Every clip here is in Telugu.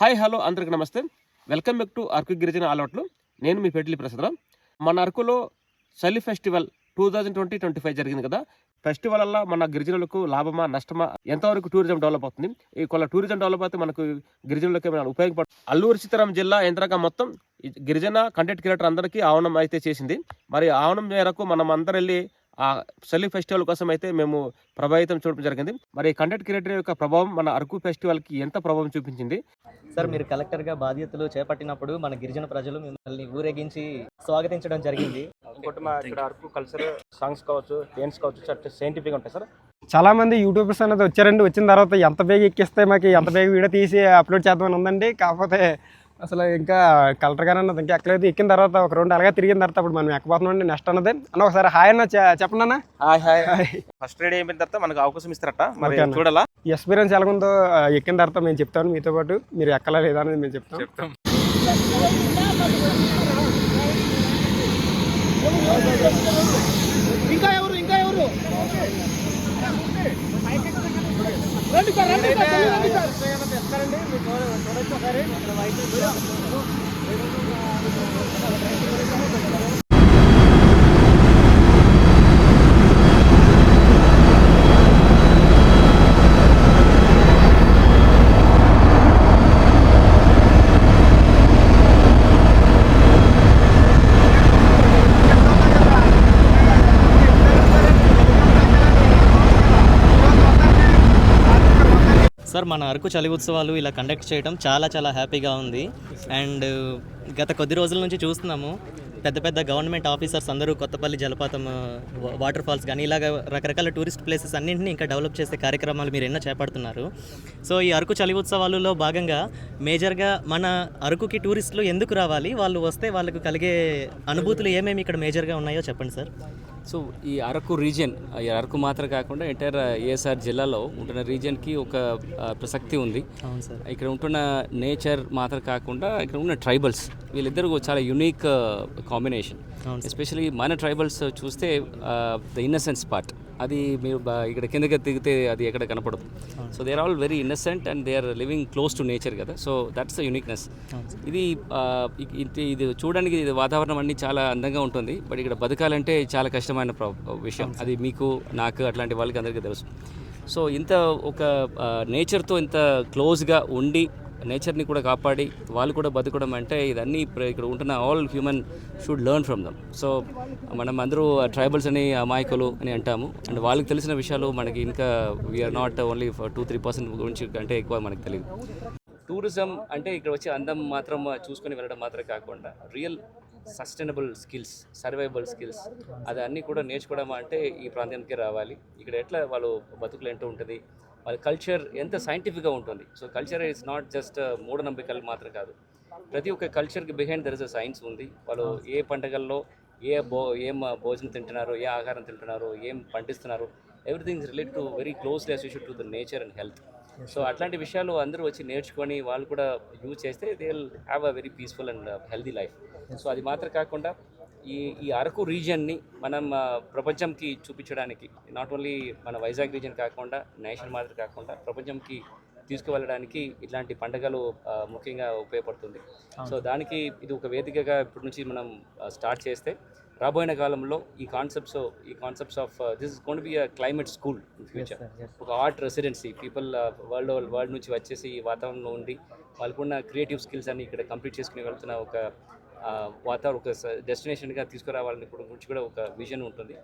హాయ్ హలో అందరికి నమస్తే. వెల్కమ్ బ్యాక్ టు అరకు గిరిజన అలవాట్లు. నేను మీ పెట్లి ప్రసాదరావు. మన అరకులో చలి festival two thousand twenty twenty five జరిగింది కదా. ఫెస్టివల్ వల్ల మన గిరిజనులకు లాభమా నష్టమా ఎంతవరకు టూరిజం డెవలప్ అవుతుంది? ఈ కొల టూరిజం డెవలప్ అయితే మనకు గిరిజనులకు ఏమైనా ఉపయోగపడుతుంది అల్లూరు సీతారాం జిల్లా యంత్రాంగం మొత్తం గిరిజన కంటెంట్ క్రియేటర్ అందరికీ ఆవనం అయితే చేసింది. మరి ఆవనం మేరకు మనం అందరు వెళ్ళి ఆ సెల్లి ఫెస్టివల్ కోసం అయితే మేము ప్రభావితం చూడడం జరిగింది. మరి కంటెంట్ క్రియేటర్ యొక్క ప్రభావం మన అరకు ఫెస్టివల్కి ఎంత ప్రభావం చూపించింది? సార్ మీరు కలెక్టర్గా బాధ్యతలు చేపట్టినప్పుడు మన గిరిజన ప్రజలు మిమ్మల్ని ఊరేగించి స్వాగతించడం జరిగింది. ఇంకోటి మా ఇక్కడ అరకు కల్చర్ సాంగ్స్ కావచ్చు డాన్స్ కావచ్చు సైంటిఫిక్ ఉంటాయి సార్. చాలా మంది యూట్యూబర్స్ అనేది వచ్చారండి వచ్చిన తర్వాత ఎంత బేగ ఎక్కిస్తే మాకు ఎంత బేగ వీడియో తీసి అప్లోడ్ చేద్దామని ఉందండి. కాకపోతే అసలు ఇంకా కలెక్టర్ గారు అన్నది ఇంకా ఎక్కలేదు. ఎక్కిన తర్వాత ఒక రెండు అలాగే తిరిగిన తర్వాత అప్పుడు మనం ఎక్కబోతున్నాం అండి నెక్స్ట్ అన్నది. అన్న ఒకసారి హాయ్ అన్న చెప్పండి అన్న. Hi hi. ఫస్ట్ రెడీ అయిపోయిన తర్వాత మనకు అవకాశం ఇస్తారట. మరి. చూడాలా? ఎక్స్పీరియన్స్ ఎలాగుందో ఎక్కిన తర్వాత మేము చెప్తాను మీతో పాటు మీరు ఎక్కలా లేదా అనేది మేము చెప్తాం. చెప్తాం. సార్. సార్ మన అరకు చలి ఉత్సవాలు ఇలా కండక్ట్ చేయడం చాలా చాలా హ్యాపీగా ఉంది. అండ్ గత కొద్ది రోజుల నుంచి చూస్తున్నాము. పెద్ద పెద్ద గవర్నమెంట్ ఆఫీసర్స్ అందరూ కొత్తపల్లి జలపాతం వాటర్ ఫాల్స్ కానీ ఇలాగ రకరకాల టూరిస్ట్ ప్లేసెస్ అన్నింటినీ ఇంకా డెవలప్ చేసే కార్యక్రమాలు మీరు ఎన్నో చేపడుతున్నారు. సో ఈ అరకు చలి ఉత్సవాలలో భాగంగా మేజర్గా మన అరకుకి టూరిస్టులు ఎందుకు రావాలి? వాళ్ళు వస్తే వాళ్ళకు కలిగే అనుభూతులు ఏమేమి ఇక్కడ మేజర్గా ఉన్నాయో చెప్పండి సార్ సో ఈ అరకు రీజియన్ ఈ అరకు మాత్రం కాకుండా ఎంటైర్ ఏఎస్ఆర్ జిల్లాలో ఉంటున్న రీజియన్కి ఒక ప్రసక్తి ఉంది. అవును సార్. ఇక్కడ ఉంటున్న నేచర్ మాత్రం కాకుండా ఇక్కడ ఉన్న ట్రైబల్స్ వీళ్ళిద్దరూ చాలా యునిక్ కాంబినేషన్ ఎస్పెషలీ మన ట్రైబల్స్ చూస్తే ద ఇన్నసెన్స్ పార్ట్ అది మీరు బా- ఇక్కడ కిందకి దిగితే అది ఎక్కడ కనపడదు. So they are all very innocent and they are living close to nature కదా. సో దట్స్ ద యునిక్నెస్ ఇది ఇది చూడడానికి ఇది వాతావరణం అన్ని చాలా అందంగా ఉంటుంది. బట్ ఇక్కడ బతకాలంటే చాలా కష్టమైన ప్ర- విషయం. అది మీకు నాకు అట్లాంటి వాళ్ళకి అందరికీ తెలుసు. సో ఇంత ఒక నేచర్తో ఇంత క్లోజ్గా ఉండి నేచర్ని కూడా కాపాడి వాళ్ళు కూడా బతకడం అంటే ఇదన్నీ ఇప్పుడు ఇక్కడ ఉంటున్న all human should learn from them. So మనం అందరూ ట్రైబల్స్ అని అమాయకులు అని అంటాము. అండ్ వాళ్ళకి తెలిసిన విషయాలు మనకి ఇంకా we are not only two three percent గురించి అంటే ఎక్కువ మనకు తెలియదు. టూరిజం అంటే ఇక్కడ వచ్చి అందం మాత్రం చూసుకొని వెళ్ళడం మాత్రమే కాకుండా real sustainable skills survivable skills అది అన్నీ కూడా నేర్చుకోవడం అంటే ఈ ప్రాంతానికి రావాలి. ఇక్కడ ఎట్లా వాళ్ళు బతుకులు ఏంటో ఉంటుంది వాళ్ళ కల్చర్ ఎంత సైంటిఫిక్గా ఉంటుంది. So culture is not just మూఢనమ్మకాలు మాత్రం కాదు. ప్రతి ఒక్క కల్చర్కి behind there is a science ఉంది. వాళ్ళు ఏ పండగల్లో ఏ భో ఏం భోజనం తింటున్నారు ఏ ఆహారం తింటున్నారు ఏం పండిస్తున్నారు everything related to very closely associate to the nature and health so అట్లాంటి విషయాలు అందరూ వచ్చి నేర్చుకొని వాళ్ళు కూడా యూజ్ చేస్తే they will have a very peaceful and healthy life so అది మాత్రం కాకుండా ఈ ఈ అరకు రీజియన్ని మనం ప్రపంచంకి చూపించడానికి నాట్ ఓన్లీ మన వైజాగ్ రీజియన్ కాకుండా నేషనల్ మాత్రం కాకుండా ప్రపంచంకి తీసుకువెళ్ళడానికి ఇట్లాంటి పండుగలు ముఖ్యంగా ఉపయోగపడుతుంది. సో దానికి ఇది ఒక వేదికగా ఇప్పటి నుంచి మనం స్టార్ట్ చేస్తే రాబోయే కాలంలో ఈ కాన్సెప్ట్స్ ఈ concepts of this is gonna be a climate school in future ఒక art residency people world world నుంచి వచ్చేసి ఈ వాతావరణంలో ఉండి వాళ్ళకున్న క్రియేటివ్ స్కిల్స్ అన్ని ఇక్కడ కంప్లీట్ చేసుకుని వెళ్తున్న ఒక వాతావరణ ఒక డెస్టినేషన్గా తీసుకురావాలని కూడా గురించి కూడా ఒక విజన్ ఉంటుంది.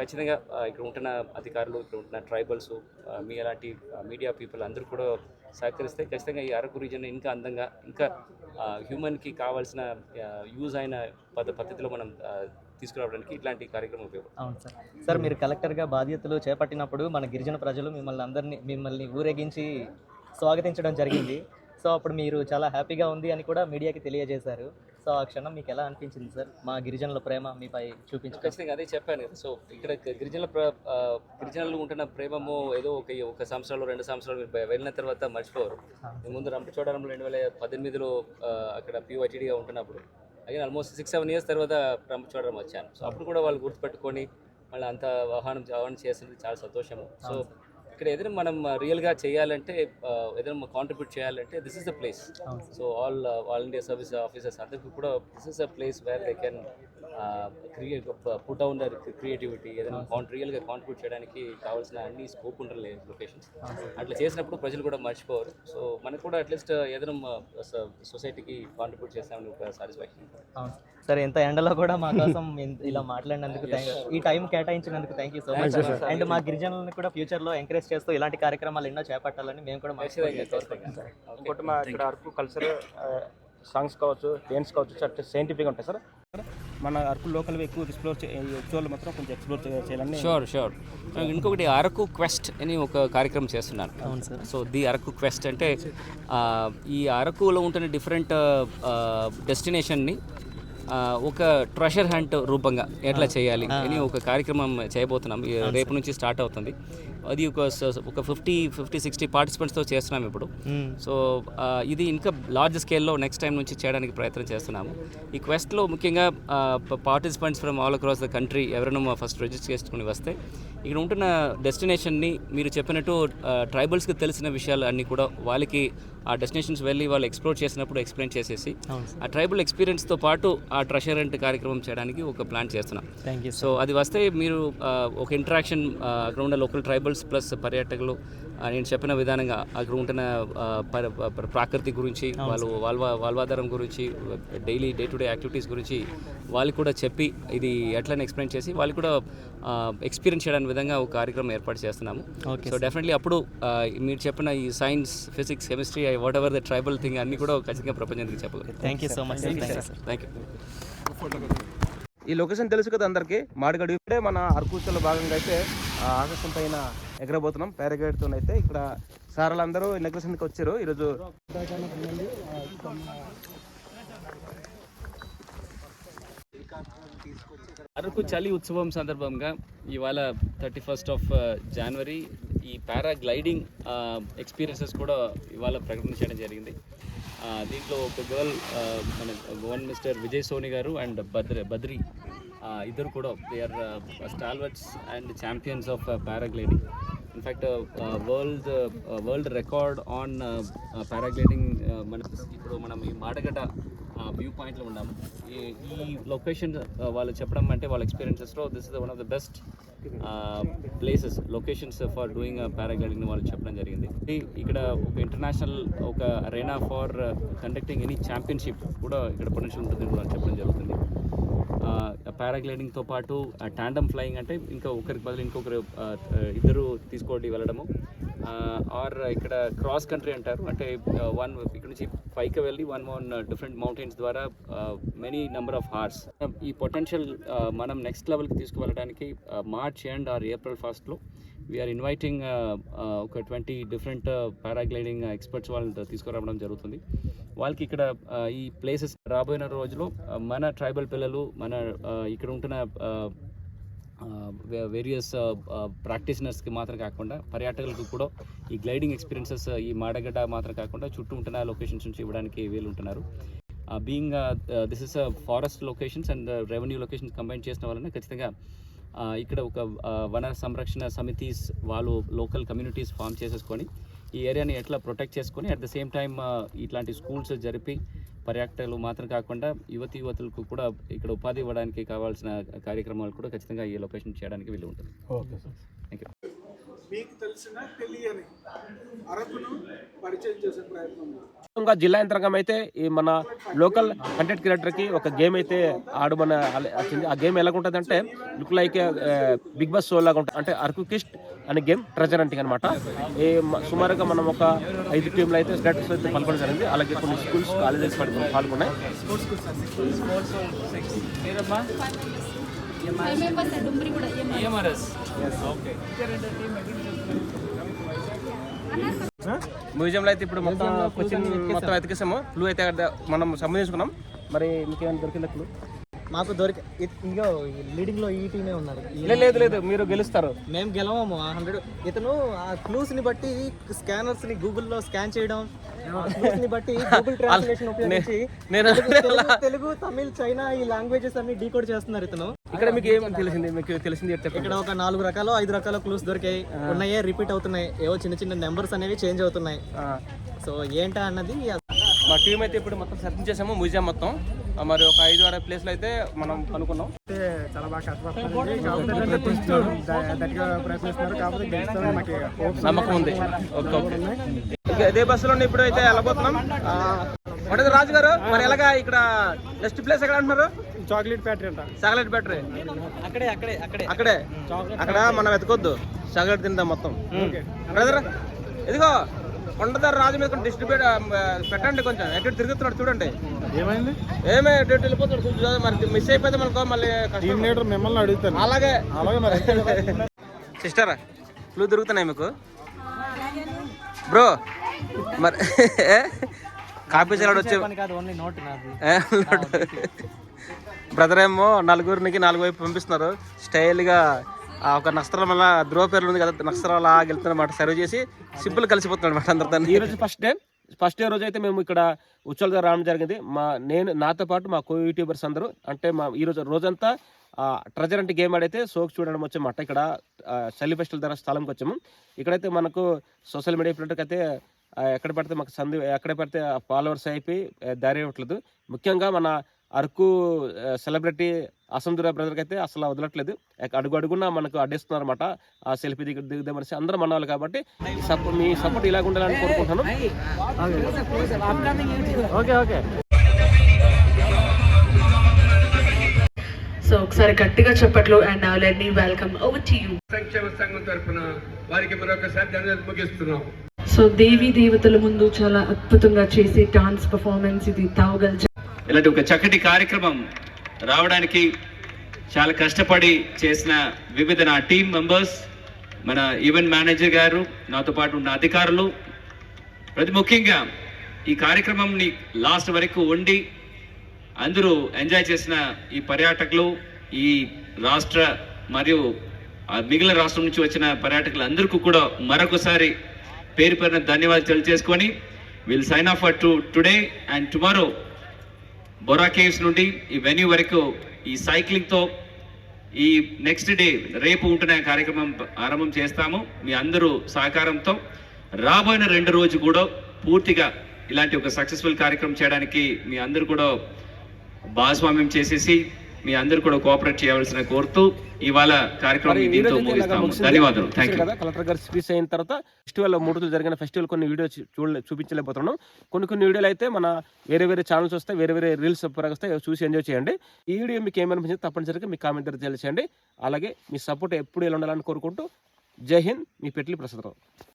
ఖచ్చితంగా ఇక్కడ ఉంటున్న అధికారులు ఇక్కడ ఉంటున్న ట్రైబల్స్ మీ అలాంటి మీడియా పీపుల్ అందరూ కూడా సహకరిస్తే ఖచ్చితంగా ఈ అరకు రీజన్ ఇంకా అందంగా ఇంకా హ్యూమన్కి కావాల్సిన యూజ్ అయిన పద్ధ పద్ధతిలో మనం తీసుకురావడానికి ఇట్లాంటి కార్యక్రమం ఉపయోగపడుతుంది. అవును సార్. సార్ మీరు కలెక్టర్గా బాధ్యతలు చేపట్టినప్పుడు మన గిరిజన ప్రజలు మిమ్మల్ని అందరినీ మిమ్మల్ని ఊరేగించి స్వాగతించడం జరిగింది. సో అప్పుడు మీరు చాలా హ్యాపీగా ఉంది అని కూడా మీడియాకి తెలియజేశారు. సో ఆ క్షణం మీకు ఎలా అనిపించింది సార్? మా గిరిజనుల ప్రేమ మీపై చూపించడం ఖచ్చితంగా అదే చెప్పాను కదా. సో ఇక్కడ గిరిజనుల గిరిజనులు ఉంటున్న ప్రేమము ఏదో ఒక ఒక సంవత్సరాలు రెండు సంవత్సరాలు మీరు వెళ్ళిన తర్వాత మర్చిపోరు. ముందు రంపచోడవరంలో రెండు వేల పద్దెనిమిదిలో అక్కడ పిఓఐటీడీగా ఉంటున్నప్పుడు. Again almost six seven years తర్వాత రంపచోడవరం వచ్చాను. సో అప్పుడు కూడా వాళ్ళు గుర్తుపెట్టుకొని మళ్ళీ అంత ఆహ్వానం ఆహ్వానం చేసినది చాలా సంతోషము. సో ఇక్కడ ఏదైనా మనం రియల్గా చేయాలంటే ఏదైనా కాంట్రిబ్యూట్ చేయాలంటే this is the place so all all India service officers అందరికీ కూడా this is a place where they can create put down their creativity ఏదైనా కాంట్ రియల్గా కాంట్రిబ్యూట్ చేయడానికి కావాల్సిన అన్ని స్కోప్ ఉండలేదు లొకేషన్స్ అట్లా చేసినప్పుడు ప్రజలు కూడా మర్చిపోరు. సో మనకు కూడా అట్లీస్ట్ ఏదైనా సొసైటీకి కాంట్రిబ్యూట్ చేస్తామని ఒక సాటిస్ఫాక్షన్ సార్. ఎంత ఎండలో కూడా మా కోసం ఇలా మాట్లాడినందుకు ఈ టైం కేటాయించినందుకు thank you so much and మా గిరిజనులను కూడా ఫ్యూచర్లో ఎంకరేజ్ చేస్తూ ఇలాంటి కార్యక్రమాలు ఎన్నో చేపట్టాలని మేము కూడా. ఇంకోటి మా ఇక్కడ అరకు కల్చర్ సాంగ్స్ కావచ్చు డ్యాన్స్ కావచ్చు సైంటిఫిక్ ఉంటాయి సార్? మన అరకు లోకల్ ఎక్కువ ఎక్స్ప్లోర్ ఉత్సవాలు మాత్రం కొంచెం ఎక్స్ప్లోర్ చేయాలని షూర్ షూర్ ఇంకొకటి అరకు క్వెస్ట్ అని ఒక కార్యక్రమం చేస్తున్నాను అవును sir. So the Araku quest అంటే ఆ, ఈ అరకులో ఉంటున్న డిఫరెంట్ డెస్టినేషన్ని ఒక ట్రెషర్ హంట్ రూపంగా ఎట్లా చేయాలి అని ఒక కార్యక్రమం చేయబోతున్నాం. రేపు నుంచి స్టార్ట్ అవుతుంది. అది ఒక ఒక ఫిఫ్టీ ఫిఫ్టీ సిక్స్టీ పార్టిసిపెంట్స్తో చేస్తున్నాం ఇప్పుడు. సో ఇది ఇంకా లార్జ్ స్కేల్లో నెక్స్ట్ టైం నుంచి చేయడానికి ప్రయత్నం చేస్తున్నాము. ఈ క్వెస్ట్లో ముఖ్యంగా participants from all across the country ఎవరైనా ఫస్ట్ రిజిస్టర్ చేసుకుని వస్తే ఇక్కడ ఉంటున్న డెస్టినేషన్ని మీరు చెప్పినట్టు ట్రైబల్స్కి తెలిసిన విషయాలు అన్నీ కూడా వాళ్ళకి ఆ డెస్టినేషన్స్ వెళ్ళి వాళ్ళు ఎక్స్ప్లోర్ చేసినప్పుడు ఎక్స్ప్లెయిన్ చేసేసి ఆ ట్రైబల్ ఎక్స్పీరియన్స్తో పాటు ఆ ట్రెషర్ అండ్ కార్యక్రమం చేయడానికి ఒక ప్లాన్ చేస్తున్నాం. థ్యాంక్ యూ సో అది వస్తే మీరు ఒక ఇంటరాక్షన్ అక్కడ ఉన్న లోకల్ ట్రైబల్స్ ప్లస్ పర్యాటకులు నేను చెప్పిన విధానంగా అక్కడ ఉంటున్న ప్రాకృతి గురించి వాళ్ళు వాళ్ళ వాళ్ళాధారం గురించి daily day to day activities గురించి వాళ్ళు కూడా చెప్పి ఇది ఎట్లని ఎక్స్ప్లెయిన్ చేసి వాళ్ళు కూడా ఎక్స్పీరియన్స్ చేయడానికి విధంగా ఒక కార్యక్రమం ఏర్పాటు చేస్తున్నాము. సో డెఫినెట్లీ అప్పుడు మీరు చెప్పిన ఈ science physics chemistry whatever the tribal thing అన్నీ కూడా ఖచ్చితంగా ప్రపంచానికి చెప్పగలం. Thank you so much thank you sir thank you ఈ లొకేషన్ తెలుసు కదా అందరికి? మాడగడి ఇప్పుడే మన అరకుచలో భాగంగా అయితే ఆ ఆకాశం పైన ఎగరబోతున్నాం. పారాగైడ్తో అయితే ఇక్కడ సార్లందరూ నెగ్లెషన్కి వచ్చారు. ఈరోజు అరకు చలి ఉత్సవం సందర్భంగా ఇవాళ థర్టీ ఫస్ట్ ఆఫ్ జనవరి ఈ పారాగ్లైడింగ్ ఎక్స్పీరియన్సెస్ కూడా ఇవాళ ప్రకటించడం జరిగింది. దీంట్లో ఒక గర్ల్ మన వన్ మిస్టర్ విజయ్ సోని గారు అండ్ బద్రి బద్రి ఇద్దరు కూడా they are stalwarts and champions of paragliding. In fact world world record on paragliding మన ఇప్పుడు మనం ఈ మాడగడ్డ వ్యూ పాయింట్లో ఉన్నాము. ఈ లొకేషన్ వాళ్ళు చెప్పడం అంటే వాళ్ళ ఎక్స్పీరియన్సెస్లో this is one of the best places locations for doing paragliding వాళ్ళు చెప్పడం జరిగింది. ఇక్కడ ఒక ఇంటర్నేషనల్ ఒక arena for conducting any championship కూడా ఇక్కడ పొటెన్షియల్ ఉంటుంది కూడా చెప్పడం జరుగుతుంది. పారాగ్లైడింగ్తో పాటు టాండమ్ ఫ్లయింగ్ అంటే ఇంకా ఒకరికి బదులు ఇంకొకరు ఇద్దరు తీసుకోండి వెళ్ళడము. ఆర్ ఇక్కడ క్రాస్ కంట్రీ అంటారు. అంటే వన్ ఇక్కడ నుంచి పైకి వెళ్ళి వన్ వన్ డిఫరెంట్ మౌంటైన్స్ ద్వారా మెనీ నెంబర్ ఆఫ్ హార్స్ ఈ పొటెన్షియల్ మనం నెక్స్ట్ లెవెల్కి తీసుకువెళ్ళడానికి మార్చ్ అండ్ ఆర్ ఏప్రిల్ ఫస్ట్లో వీఆర్ ఇన్వైటింగ్ ఒక ట్వంటీ డిఫరెంట్ పారాగ్లైడింగ్ ఎక్స్పర్ట్స్ వాళ్ళని తీసుకురావడం జరుగుతుంది. వాళ్ళకి ఇక్కడ ఈ ప్లేసెస్ రాబోయిన రోజులో మన ట్రైబల్ పిల్లలు మన ఇక్కడ ఉంటున్న వేరియస్ ప్రాక్టీషనర్స్కి మాత్రం కాకుండా పర్యాటకులకు కూడా ఈ గ్లైడింగ్ ఎక్స్పీరియన్సెస్ ఈ మాడగడ్డ మాత్రం కాకుండా చుట్టూ ఉంటున్న లొకేషన్స్ నుంచి ఇవ్వడానికి వీలు ఉంటున్నారు being this is forest locations and revenue locations combine చేసిన వలన ఖచ్చితంగా ఇక్కడ ఒక వన సంరక్షణ సమితిస్ వాళ్ళు లోకల్ కమ్యూనిటీస్ ఫామ్ చేసేసుకొని ఈ ఏరియాని ఎట్లా ప్రొటెక్ట్ చేసుకొని అట్ ద సేమ్ టైం ఇట్లాంటి స్కూల్స్ జరిపి పర్యాటకులు మాత్రం కాకుండా యువతి యువతులకు కూడా ఇక్కడ ఉపాధి ఇవ్వడానికి కావాల్సిన కార్యక్రమాలు కూడా ఖచ్చితంగా ఈ లొకేషన్ చేయడానికి వీలు ఉంటుంది థ్యాంక్ యూ మీకు తెలిసిన తెలియని అరకును పరిచయం చేసే ప్రయత్నం ఇంకా జిల్లా యంత్రాంగం అయితే ఈ మన లోకల్ కంటెంట్ క్రియేటర్కి ఒక గేమ్ అయితే ఆడమని ఆ గేమ్ ఎలా ఉంటుంది అంటే look like Bigg Boss show లాగా ఉంటుంది అంటే అరకు కిస్ట్ అనే గేమ్ ట్రెజర్ అంటింగ్ అనమాట మ- సుమారుగా మనం ఒక ఐదు టీంలు అయితే స్టేటస్ అయితే పాల్గొనడం జరిగింది. అలాగే కొన్ని స్కూల్స్ కాలేజెస్ పాల్గొన్నాయి. మ్యూజియంలో అయితే ఇప్పుడు మొత్తం క్వశ్చన్ మొత్తం ఎతికేసాము క్లూ అయితే మనం సంబంధించుకున్నాం. మరి మీకు ఏమైనా దొరికిందా క్లూ మాకు దొరికి ఇగో లీడింగ్లో ఈ టీమే ఉన్నారు లేదు లేదు మీరు గెలుస్తారు. మేము గెలవము ఆ హండ్రెడ్ ఇతను ఆ క్లూస్ని బట్టి స్కానర్స్ని గూగుల్లో స్కాన్ చేయడం ని బట్టి గూగుల్ ట్రాన్స్లేషన్ ఉపయోగించి నేను తెలుగు- తమిళ్ చైనా ఈ లాంగ్వేజెస్ అన్ని డీకోడ్ చేస్తున్నారు ఇతను. ఇక్కడ మీకు ఏం తెలిసింది? మీకు తెలిసింది ఇక్కడ ఒక నాలుగు రకాలు ఐదు రకాల క్లూస్ దొరికాయి. ఉన్నాయే రిపీట్ అవుతున్నాయి. ఏవో చిన్న చిన్న నెంబర్స్ అనేవి చేంజ్ అవుతున్నాయి. సో ఏంటా అన్నది మా టీం అయితే ఇప్పుడు మొత్తం సెర్చ్ చేసాము మ్యూజియం మొత్తం. మరి ఒక ఐదు ఆరు ప్లేస్లు అయితే మనం చాలా బాగా ప్రయత్నిస్తున్నారు కాకపోతే hopes నమ్మకం ఉంది. Okay okay. ఇదే బస్సులో ఇప్పుడు అయితే వెళ్ళబోతున్నాం. ఆ, ఒకటి రాజు గారు? మరి ఎలాగా ఇక్కడ నెక్స్ట్ ప్లేస్ ఎక్కడ అంటున్నారు? చాక్లెట్ ఫ్యాక్టరీ అంట. చాక్లెట్ బ్యాటరీ అక్కడే అక్కడే అక్కడే. అక్కడే? అక్కడ మనం వెతకొద్దు. చాక్లెట్ తిందాం మొత్తం. బ్రదర్ ఇదిగో. కొండదారు రాజు మీద డిస్ట్రిబ్యూట్ పెట్టండి కొంచెం. ఎక్కడ తిరుగుతున్నాడు చూడండి. ఏమైంది? ఏమే ఎటు చూడు, మరి మిస్ అయిపోతే మనకో మళ్ళీ కష్టం. లీడర్ మిమ్మల్ని అడుగుతాను. అలాగే. అలాగే మరి. సిస్టర్ ఫ్లూ దొరుకుతున్నాయి మీకు? బ్రో మరి కాపీ చలాడు వచ్చే కాదు ఓన్లీ నోట్ నాది. బ్రదర్ ఏమో నలుగురికి నాలుగు వైపు పంపిస్తున్నారు. స్టైల్గా ఒక నక్షత్రం వల్ల ధ్రువ పేర్లు ఉంది కదా నక్షత్రం అలా వెళ్తున్నమాట సర్వ్ చేసి సింపుల్ కలిసిపోతున్నాడు అనమాట అందరితో ఈ రోజు ఫస్ట్ డే ఫస్ట్ డే రోజు అయితే మేము ఇక్కడ ఉచ్చల రావడం జరిగింది. మా నేను నాతో పాటు మా కో యూట్యూబర్స్ అందరూ అంటే మా ఈ రోజు రోజంతా ట్రెజర్ అంటే గేమ్ ఆడైతే సోక్ చూడడం వచ్చామట ఇక్కడ చలి ఫెస్టివల్ ద్వారా స్థలంకి వచ్చాము. ఇక్కడైతే మనకు సోషల్ మీడియా ప్లేట్కి అయితే ఎక్కడ పడితే మాకు సంది ఎక్కడ పడితే ఫాలోవర్స్ అయిపోయి దారి ఇవ్వట్లేదు. ముఖ్యంగా మన అరకు సెలబ్రిటీ అసందుర బ్రదర్కి అయితే అసలు వదలట్లేదు. అడుగు అడుగున మనకు అడ్డేస్తున్నారు అనమాట ఆ సెల్ఫీ దిగు దిగుదామనేసి అందరూ మన వాళ్ళు కాబట్టి మీ సపోర్ట్ ఇలాగ ఉండాలని కోరుకుంటున్నాను. ఓకే ఓకే సో ఒకసారి గట్టిగా చెప్పట్లు and now let me welcome over to you సంక్షేమ సంఘం తరఫున వారికి మరొకసారి ధన్యవాదాలు ముగిస్తున్నాం. సో దేవీ దేవతల ముందు చాలా అద్భుతంగా చేసే డాన్స్ పర్ఫార్మెన్స్ ఇది. తావగల్ ఇలాంటి ఒక చక్కటి కార్యక్రమం రావడానికి చాలా కష్టపడి చేసిన వివిధ నా టీం మెంబర్స్ మన ఈవెంట్ మేనేజర్ గారు నాతో పాటు ఉన్న అధికారులు. ప్రతి ముఖ్యంగా ఈ కార్యక్రమంని లాస్ట్ వరకు ఉండి అందరూ ఎంజాయ్ చేసిన ఈ పర్యాటకులు ఈ రాష్ట్ర మరియు మిగిలిన రాష్ట్రం నుంచి వచ్చిన పర్యాటకులు అందరికీ కూడా మరొకసారి పేరు పేరున ధన్యవాదాలు తెలియజేసుకొని will sign off to today and tomorrow Borra caves నుండి ఈ వెన్యూ వరకు ఈ సైక్లింగ్తో ఈ నెక్స్ట్ డే రేపు ఉంటున్న కార్యక్రమం ఆరంభం చేస్తాము. మీ అందరూ సహకారంతో రాబోయిన రెండు రోజు కూడా పూర్తిగా ఇలాంటి ఒక సక్సెస్ఫుల్ కార్యక్రమం చేయడానికి మీ అందరూ కూడా భాగస్వామ్యం చేసేసి మీ అందరూ కూడా కోఆపరేట్ చేయవలసిన కోరుతూ ఇవాళ కార్యక్రమం దీంతో ముగిస్తాము. ధన్యవాదాలు. థ్యాంక్ యూ కలెక్టర్ గారు స్పీచ్ అయిన తర్వాత ఫెస్టివల్ మూడు రోజులు జరిగిన ఫెస్టివల్ కొన్ని వీడియోస్ చూడలే చూపించలేకపోతున్నాం. కొన్ని కొన్ని వీడియోలు అయితే మన వేరే వేరే ఛానల్స్ వస్తాయి వేరే వేరే రీల్స్ వస్తాయి. చూసి ఎంజాయ్ చేయండి. ఈ వీడియో మీకు ఏమనిపించింది తప్పనిసరిగా మీ కామెంట్ ద్వారా తెలియచేయండి. అలాగే మీ సపోర్ట్ ఎప్పుడు ఎలా ఉండాలని కోరుకుంటూ జై హింద్. మీ పెట్లి ప్రసాదరావు.